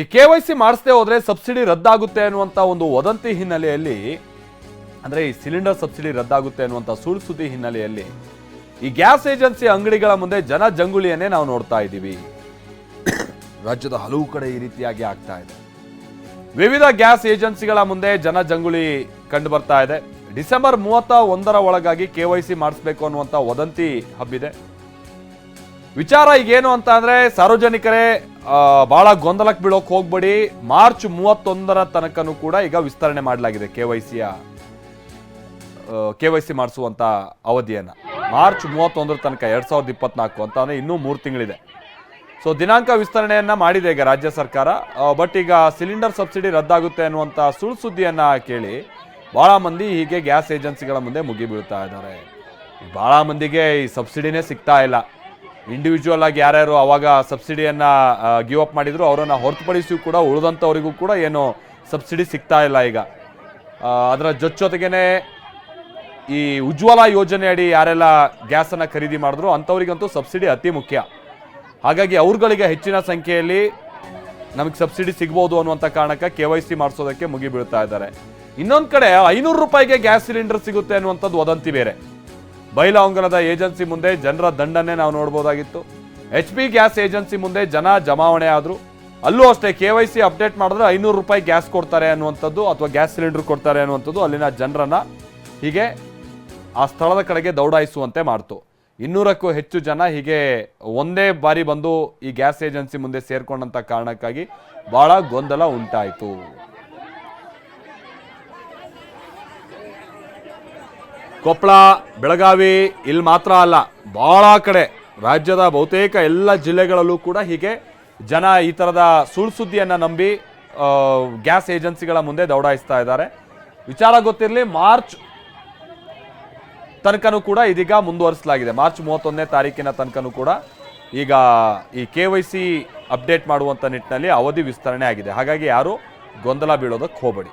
ಈ K Y C ಮಾಡಿಸದೆ ಹೋದ್ರೆ subsidy ರದ್ದಾಗುತ್ತೆ ಅನ್ನುವಂಥ ಒಂದು ವದಂತಿ ಹಿನ್ನೆಲೆಯಲ್ಲಿ, ಅಂದ್ರೆ ಈ ಸಿಲಿಂಡರ್ ಸಬ್ಸಿಡಿ ರದ್ದಾಗುತ್ತೆ ಅನ್ನುವಂಥ ಸುಳ್ಳು ಸುದ್ದಿ ಹಿನ್ನೆಲೆಯಲ್ಲಿ ಈ ಗ್ಯಾಸ್ ಏಜೆನ್ಸಿ ಅಂಗಡಿಗಳ ಮುಂದೆ ಜನ ಜಂಗುಳಿಯನ್ನೇ ನಾವು ನೋಡ್ತಾ ಇದ್ದೀವಿ. ರಾಜ್ಯದ ಹಲವು ಕಡೆ ಈ ರೀತಿಯಾಗಿ ಆಗ್ತಾ ಇದೆ. ವಿವಿಧ ಗ್ಯಾಸ್ ಏಜೆನ್ಸಿಗಳ ಮುಂದೆ ಜನ ಜಂಗುಳಿ ಕಂಡು ಬರ್ತಾ ಇದೆ. ಡಿಸೆಂಬರ್ ಮೂವತ್ತ ಒಂದರ ಒಳಗಾಗಿ ಕೆ ವೈ ಸಿ ಮಾಡಿಸ್ಬೇಕು ಅನ್ನುವಂಥ ವದಂತಿ ಹಬ್ಬಿದೆ. ವಿಚಾರ ಈಗೇನು ಅಂತ ಅಂದ್ರೆ ಸಾರ್ವಜನಿಕರೇ ಬಹಳ ಗೊಂದಲಕ್ಕೆ ಬೀಳೋಕೆ ಹೋಗ್ಬೇಡಿ. ಮಾರ್ಚ್ ಮೂವತ್ತೊಂದರ ತನಕನೂ ಕೂಡ ಈಗ ವಿಸ್ತರಣೆ ಮಾಡಲಾಗಿದೆ ಕೆ ವೈ ಸಿಯ ಕೆ ವೈ ಸಿ ಮಾಡಿಸುವಂತ ಅವಧಿಯನ್ನು. ಮಾರ್ಚ್ ಮೂವತ್ತೊಂದರ ತನಕ ಎರಡ್ ಸಾವಿರದ ಇಪ್ಪತ್ನಾಲ್ಕು ಅಂತ ಅಂದ್ರೆ ಇನ್ನೂ ಮೂರು ತಿಂಗಳಿದೆ. ಸೊ ದಿನಾಂಕ ವಿಸ್ತರಣೆಯನ್ನ ಮಾಡಿದೆ ಈಗ ರಾಜ್ಯ ಸರ್ಕಾರ. ಬಟ್ ಈಗ ಸಿಲಿಂಡರ್ ಸಬ್ಸಿಡಿ ರದ್ದಾಗುತ್ತೆ ಅನ್ನುವಂಥ ಸುಳ್ಳು ಸುದ್ದಿಯನ್ನ ಕೇಳಿ ಬಹಳ ಮಂದಿ ಹೀಗೆ ಗ್ಯಾಸ್ ಏಜೆನ್ಸಿಗಳ ಮುಂದೆ ಮುಗಿಬೀಳ್ತಾ ಇದ್ದಾರೆ. ಬಹಳ ಮಂದಿಗೆ ಈ ಸಬ್ಸಿಡಿನೇ ಸಿಗ್ತಾ ಇಲ್ಲ. ಇಂಡಿವಿಜುವಲ್ ಆಗಿ ಯಾರ್ಯಾರು ಅವಾಗ ಸಬ್ಸಿಡಿಯನ್ನ ಗಿವ್ ಅಪ್ ಮಾಡಿದ್ರು, ಅವರನ್ನ ಹೊರತುಪಡಿಸಿ ಕೂಡ, ಉಳಿದಂಥವರಿಗೂ ಕೂಡ ಏನು ಸಬ್ಸಿಡಿ ಸಿಗ್ತಾ ಇಲ್ಲ ಈಗ. ಅದರ ಜೊತೆಗೇನೆ ಈ ಉಜ್ವಲ ಯೋಜನೆ ಅಡಿ ಯಾರೆಲ್ಲ ಗ್ಯಾಸನ್ನು ಖರೀದಿ ಮಾಡಿದ್ರು, ಅಂಥವರಿಗಂತೂ ಸಬ್ಸಿಡಿ ಅತಿ ಮುಖ್ಯ. ಹಾಗಾಗಿ ಅವ್ರುಗಳಿಗೆ ಹೆಚ್ಚಿನ ಸಂಖ್ಯೆಯಲ್ಲಿ ನಮಗೆ ಸಬ್ಸಿಡಿ ಸಿಗ್ಬೋದು ಅನ್ನುವಂಥ ಕಾರಣಕ್ಕೆ ಕೆ ವೈ ಸಿ ಮಾಡಿಸೋದಕ್ಕೆ ಮುಗಿಬೀಳ್ತಾ ಇದ್ದಾರೆ. ಇನ್ನೊಂದು ಕಡೆ ಐನೂರು ರೂಪಾಯಿಗೆ ಗ್ಯಾಸ್ ಸಿಲಿಂಡರ್ ಸಿಗುತ್ತೆ ಅನ್ನುವಂಥದ್ದು ವದಂತಿ ಬೇರೆ. ಬೈಲಹೊಂಗಲದ ಏಜೆನ್ಸಿ ಮುಂದೆ ಜನರ ದಂಡನೆ ನಾವು ನೋಡ್ಬೋದಾಗಿತ್ತು. ಎಚ್ ಪಿ ಗ್ಯಾಸ್ ಏಜೆನ್ಸಿ ಮುಂದೆ ಜನ ಜಮಾವಣೆ ಆದ್ರು. ಅಲ್ಲೂ ಅಷ್ಟೇ ಕೆ ವೈ ಸಿ ಅಪ್ಡೇಟ್ ಮಾಡಿದ್ರೆ ಐನೂರು ರೂಪಾಯಿ ಗ್ಯಾಸ್ ಕೊಡ್ತಾರೆ ಅನ್ನುವಂಥದ್ದು ಅಥವಾ ಗ್ಯಾಸ್ ಸಿಲಿಂಡರ್ ಕೊಡ್ತಾರೆ ಅನ್ನುವಂಥದ್ದು ಅಲ್ಲಿನ ಜನರನ್ನ ಹೀಗೆ ಆ ಸ್ಥಳದ ಕಡೆಗೆ ದೌಡಾಯಿಸುವಂತೆ ಮಾಡ್ತು. ಇನ್ನೂರಕ್ಕೂ ಹೆಚ್ಚು ಜನ ಹೀಗೆ ಒಂದೇ ಬಾರಿ ಬಂದು ಈ ಗ್ಯಾಸ್ ಏಜೆನ್ಸಿ ಮುಂದೆ ಸೇರ್ಕೊಂಡಂಥ ಕಾರಣಕ್ಕಾಗಿ ಬಹಳ ಗೊಂದಲ ಉಂಟಾಯಿತು. ಕೊಪ್ಪಳ, ಬೆಳಗಾವಿ ಇಲ್ಲಿ ಮಾತ್ರ ಅಲ್ಲ ಭಾಳ ಕಡೆ ರಾಜ್ಯದ ಬಹುತೇಕ ಎಲ್ಲ ಜಿಲ್ಲೆಗಳಲ್ಲೂ ಕೂಡ ಹೀಗೆ ಜನ ಈ ಥರದ ಸುಳ್ಳು ಸುದ್ದಿಯನ್ನು ನಂಬಿ ಗ್ಯಾಸ್ ಏಜೆನ್ಸಿಗಳ ಮುಂದೆ ದೌಡಾಯಿಸ್ತಾ ಇದ್ದಾರೆ. ವಿಚಾರ ಗೊತ್ತಿರಲಿ, ಮಾರ್ಚ್ ತನಕನೂ ಕೂಡ ಇದೀಗ ಮುಂದುವರಿಸಲಾಗಿದೆ. ಮಾರ್ಚ್ ಮೂವತ್ತೊಂದನೇ ತಾರೀಕಿನ ತನಕನೂ ಕೂಡ ಈಗ ಈ ಕೆ ವೈ ಸಿ ಅಪ್ಡೇಟ್ ಮಾಡುವಂಥ ನಿಟ್ಟಿನಲ್ಲಿ ಅವಧಿ ವಿಸ್ತರಣೆ ಆಗಿದೆ. ಹಾಗಾಗಿ ಯಾರು ಗೊಂದಲ ಬೀಳೋದಕ್ಕೆ ಹೋಗಬೇಡಿ.